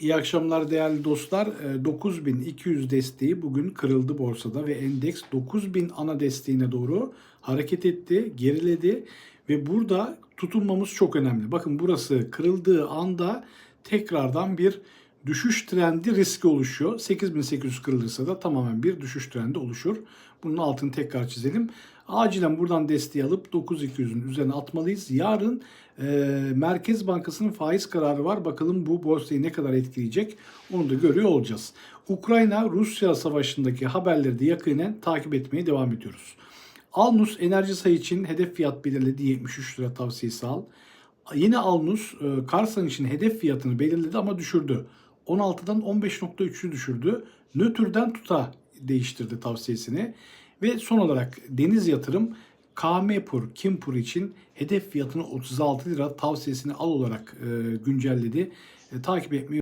İyi akşamlar değerli dostlar. Ee, 9200 desteği bugün kırıldı borsada ve endeks 9000 ana desteğine doğru hareket etti, geriledi ve burada tutunmamız çok önemli. Bakın burası kırıldığı anda tekrardan bir düşüş trendi riski oluşuyor. 8800 kırılırsa da tamamen bir düşüş trendi oluşur. Bunun altını tekrar çizelim. Acilen buradan desteği alıp 9200'ün üzerine atmalıyız. Yarın e, Merkez Bankası'nın faiz kararı var. Bakalım bu borsayı ne kadar etkileyecek onu da görüyor olacağız. Ukrayna-Rusya savaşındaki haberleri de yakinen takip etmeye devam ediyoruz. Alnus enerji sayı için hedef fiyat belirledi 73 lira tavsiyesi al. Yine Alnus e, Karsan için hedef fiyatını belirledi ama düşürdü. 16'dan 15.3'ü düşürdü. Nötrden tuta değiştirdi tavsiyesini. Ve son olarak Deniz Yatırım KMPUR, Kimpur için hedef fiyatını 36 lira tavsiyesini al olarak e, güncelledi. E, takip etmeyi